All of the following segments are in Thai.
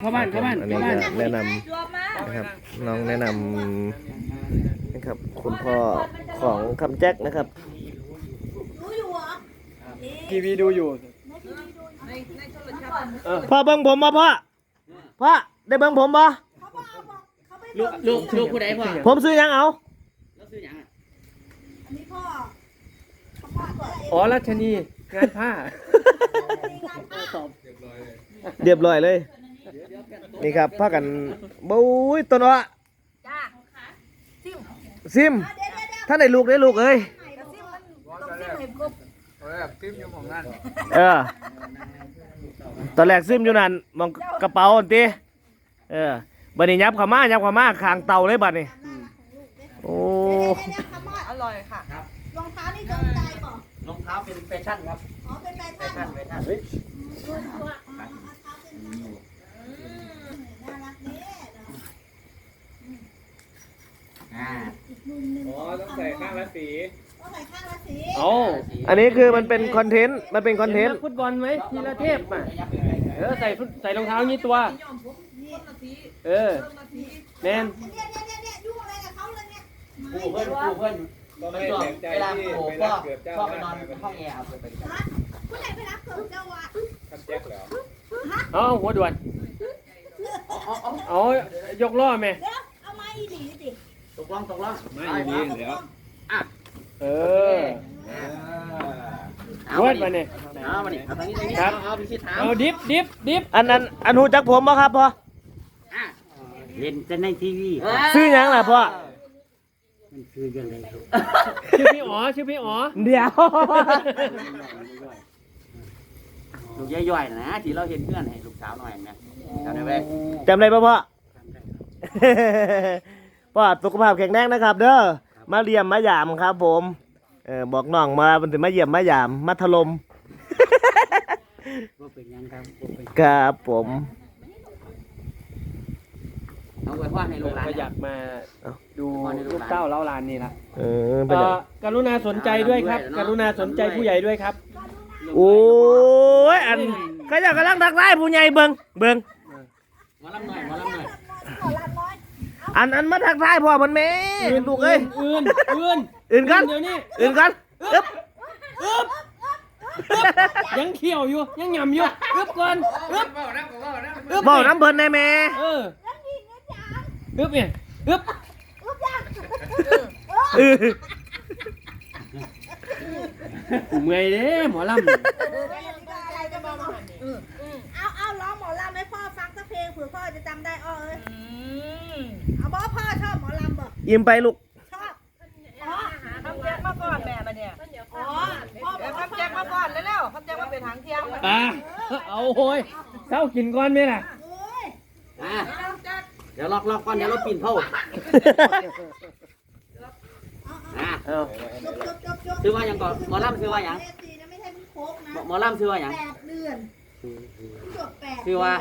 เข้าบ้านเข้าบ้านอันนี้เข้าบ้านก็แนะนำนะครับ น้องแนะนำนะครับคุณพ่อของคำแจ็คนะครับ ทีวีดูอยู่เออพ่อเบิ้งผมบ่พ่อพ่อได้เบิ้งผมบ่ลูกลูกลูกผู้ใดพ่อผมซื้อหยังเอาแล้วซื้อหยังอะอ๋อรัชนีงานผ้า เรียบร้อยเลย นี่ครับพากันบุ้ยต้นอ้อจ้าซิมซิมท่านได้ลูกได้ลูกเอ้ยกระซิมมันต้องซิมให้ครบเออตอนแรกซิมอยู่นั่นมองกระเป๋าอันติเออบัดนี้ยับเข้ามายับเข้ามาคางเตาเลยบัดนี้โอ้อร่อยค่ะรองเท้านี่ตรงใจป่ะรองเท้าเป็นแฟชั่นครับอ๋อเป็นแฟแฟชั่นชั่นเหรอแฟชั่นน่ารักเนี่ย อ่า อ๋อต้องใส่ข้างละสีต้องใส่ข้างละสีเอาอันนี้คือมันเป็นคอนเทนต์มันเป็นคอนเทนต์ฟุตบอลไหมทีละเทพอะเออใส่ใส่รองเท้านี้ตัว เออแมนผู้เพื่อนผู้เพื่อนมันชอบเวลาโผล่ก็ชอบไปนอนห้องแอร์เอาไปฮะผู้ใดไปรับเกิดเจ้าวะทำแจ็คเอาหัวด่วนเอยกล้อไหมเอาไม้อีหลี ตกลงตกลงไม่ดีเดี๋ยวเออเอาเวิมาร์ดมาเนี่ยเอามานี่เอาทางนี้ทางนี้ครับเอาไปชี้เท้าเอาดิฟดิฟดิฟอันนั้นอันหูจักผมบ่ครับพ่ออะเล่นแต่ในทีวีซื้อหยังล่ะพ่อมันคือยังไงครับชื่อพี่อ๋อชื่อพี่อ๋อเดี๋ยวลูกย่อยๆนะที่เราเห็นเพื่อนให้ลูกสาวหน่อยนะจำได้ไหมจำได้ป่ะพ่อ พ่อสุขภาพแข็งแรงนะครับ เด้อมาเยี่ยมมายามครับ ผมเออบอกน้องมาเป็นถึงมาเยี่ยมมายามมาถล่มว่าเป็นยังครับว่าเป็นครับผมเอาไว้พ่อให้ลูกหลานก็อยากมาดูลูกเต้าเล้าลานนี่ละเออไปเอ่เลยอกรุณาสนใจด้วยครับ กรุณาสนใจผู้ใหญ่ด้วยครับ โอ้ยอันเขาเจะกำลังทักทายผู้ใหญ่เบิงเบิงหมอลำหน่อยหมอลำหน่อยขอลาน้ อยอันอันมาทักทายพ่อมันแม่ลูกเอ้ยอื่นอื่นอื่นกันเดี๋ยวนี้อื่นกันอึ๊บยังเขียวอยู่ยังหยำอยู่อึบก่อนอึบอึบบอกน้ำเพิ่นได้แม่เอออึบเนี่ยอึบเออกูเมื่อยเด้หมอลำ ยิ้มไปลูกชอบอ๋อคำแจ็คมาก่อนแม่มาเนี่ยอ๋อพ่อบอกว่าคำแจ็คมาก่อนเร็วๆคำแจ็คมาเป็นหางเทียมอะเอาโอ้ยเช้ากินก่อนไหมล่ะโอ้ยอะเดี๋ยวล็อกล็อกก่อนเดี๋ยวเราปีนเข้าอะเอาจบจบจบจบชื่อว่าหยังก่อนหมอลำชื่อว่าหยังเอฟซีนะไม่ใช่พี่โคกนะหมอลำชื่อว่าหยังแปดเดือนจบแปดชื่อว่า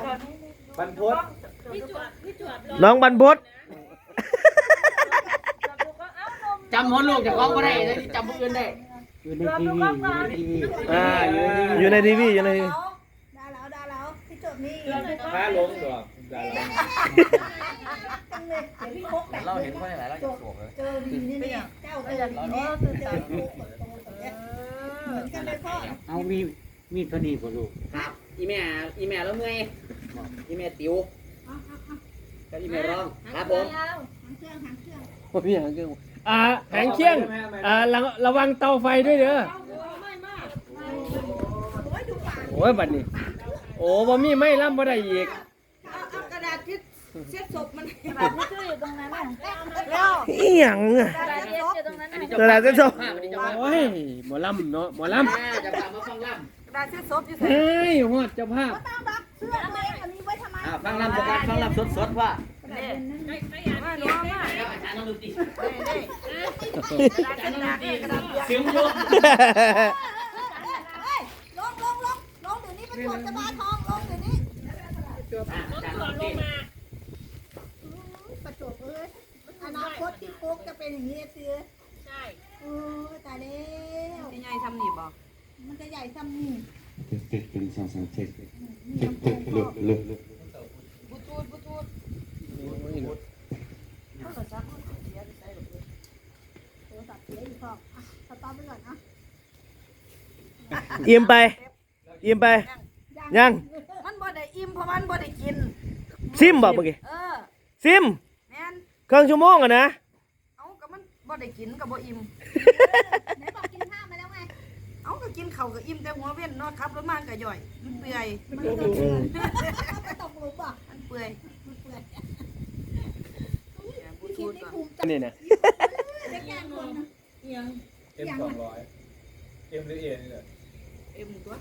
บรรพตน้องบรรพต จำหัวลูกจากกล้องก็ได้แต่ที่จำผู้อื่นได้อยู่ในทีวีอยู่ในทีวีอ่าอยู่ในอยู่ในทีวีอยู่ในทีวีดาแล้วดาแล้วที่จบนี่ฟ้าลงตัวจังเลยเดี๋ยวพี่โคกแปดเราเห็นคนไหนแล้วจะโกรธเลยเจอดีนี่เนี่ยเจ้าเจอดีเนี่ยเจอโคกเหมือนกันเลยพ่อเอามีมีเท่านี้บ่ลูกครับอีแม่อีแม่แล้วเมื่อยอีแม่ติ๋วกับอีแม่ร้องครับผมหางเครื่องหางเครื่องโอ้ยหางเครื่อง อ่าหางเคียงอ่าระระวังเตาไฟด้วยเด้อโอ้ยดูปากโอ้ยบัดนี้ โอ้บ่มีไม่ล่ำบ่ได้อีกเอาเอากระดาษที่เช็ดศพมันปากที่ชื่ออยู่ตรงนั้นน่ะแล้วอีหยังอะกระดาษที่อยู่ตรงนั้นอันน่ะนี้กระดาษเช็ดศพภาพอันนี้เจ้าภาพโอ้ยหมอลำเนาะหมอลอ่าจะพามาฟังลกระดาษเช็ดศพอยู่ำใส่เฮ้ยฮอดเจ้าภาพก็ต้องรักเสื้อตัวเองอันนี้ไว้ทำไมำอ่าฟังลำประกาศฟังลำสดๆว่า มาน้อมาแล้วอาจารย์น้องดูตีกระดาษกระดาษกระดาษเสียงยุ่งลงลงลงลงเดี๋ยวนี้เป็นคนจะมาทองลงเดี๋ยวนี้อ่าอาจารย์น้องตีประจบเอ้ยอนาคตที่โป๊กจะเป็นอย่างนี้สิใช่โอ้ตายแล้วเป็นไงทำหนีบบอกมันจะใหญ่ซ้ำนี่เจ็ดเจ็ดเป็นสองสามเจ็ดมีกำแพงครอบเลิกเลิก อิ่มไป อิ่มไป ยัง มันบ่ได้อิ่มเพราะมันบ่ได้กิน ซิมบอกเมื่อกี้เออซิมแม่นเครื่องชั่วโมงอะนะ เอาก็มันบ่ได้กินก็บ่อิ่มไหนบอกกินข้าวมาแล้วไงเอาก็กินข้าวก็อิ่มแต่หัวเว้นเนาะขับรถมาก็ย่อยมันเปื่อยมันตกหลุมอะมันเปื่อยคิดไม่ภูมิใจนี่นะเล็กงานคนนะ เอ็มสองร้อยเอ็มหรือเอ็นนี่แหละเอ็มตัว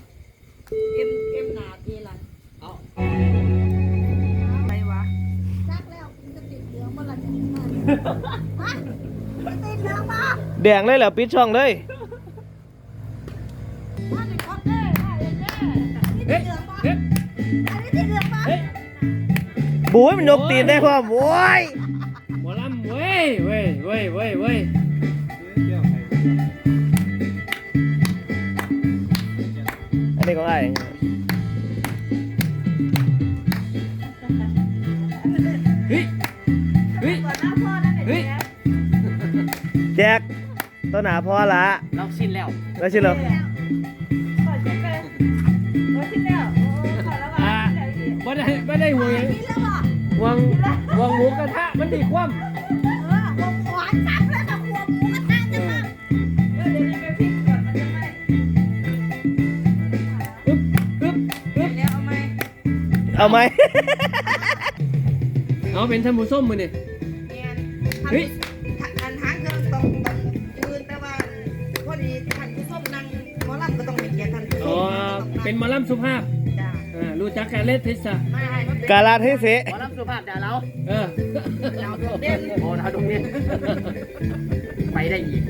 เอ็มเอ็มหนาทีหลังเอาอะไรวะรักแล้วคุณจะติดเหลืองเมื่อไหร่จะถึงมาฮะจะติดเหลืองมาแดงเลยเหรอปิดช่องเลยมาดิครับเด้มาเด้เด้เฮ้ยเฮ้ยอันนี้ติดเหลืองมาเฮ้ยบุ้ยมันยกตีนได้ความโว้ยหมอลำเว้ยเว้ยเว้ยเว้ยเว้ย นนี้ของไอ้ายเฮ้ยเฮ้ยก่อนหน้าพ่อนั่นเฮ้ยแจ็คต้นหนาพอละเราสิ้นแล้วแล้วชิเหรอก่อนเช็คเลยโอ้ที่แล้วโอ้ขอแล้วอ่าว่าไม่ได้ไม่ได้ห่วงกินแล้วอะห่วงห่วงหมูกระทะมันดีคว่เอ เอาไหม เอาเป็นชามูส้มมือนี่เนียนเฮ้ยอันหางเครื่องตรงตรงยืนแต่ว่าพอดีท่านผู้ส้มนั่งหมอลำก็ต้องมีเกียรติท่านผู้ส้อ๋อ มเป็นหมอลำสุภาพ จ้าอ่า รู้จักการเล่นเทสซะไม่ให้มันเป็นกาลาเทเสะหมอลำสุภาพด่าเราเออดาวโดดเด่นโอ้ดาวดวงเด่นไปได้อีก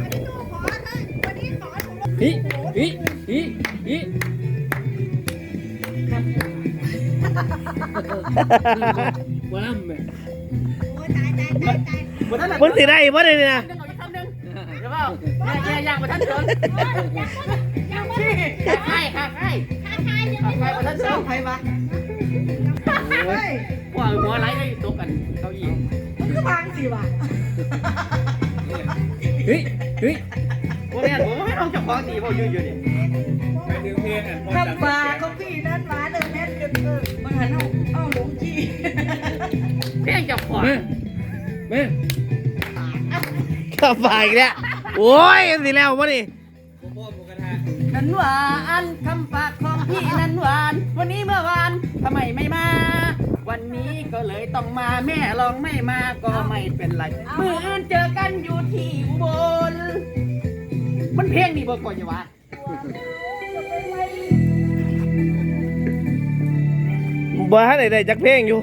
อันนี้ตัวขอนะวันนี้ขอถุงลมฮิฮิฮิฮิ หมอลำแม่โอ้ตายตายตายตายบนนั้นมันสิได้บ่ได้นี่นะนึงเอาอีกคำหนึงเดี๋ยวเปล่าแย่แย่ย่างมาท่านเชิญยังไม่ขาไข่ขาไข่ท้าทายยังขาไม่ไข่มาท่านเชิเจ้าญใครวะเฮ้ยว่าหัวไหลได้ตกกันเก้าอี้มันก็วางสิวะฮิฮิโอ้แม่ผมไม่ต้องจับของตีเพราะยืนอยู่นี่ไปถึงเพลงอะคนข้ามจำปลาเขาพี่นั้นหวานเดินแน่นเกิน แม่แม่ข้าฝ่ายอีกแล้วโอ้ยสิแล้วบ่นี่โมโม่หมูกระทะนั้นหวานคำปากของพี่นั้นหวาน วันนี้เมื่อวานทำไมไม่มา วันนี้ก็เลยต้องมาแม่ลองไม่มาก็ไม่เป็นไรมืออื่นเจอกันอยู่ที่อุบลมันเพลงนี่บ่ก่อนจะวะบ่ทันได้ได้จักเพลงอยู่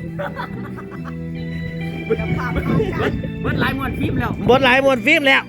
เบิดหลายมวนฟิล์มแล้ว บทหลายมวนฟิล์มแล้ว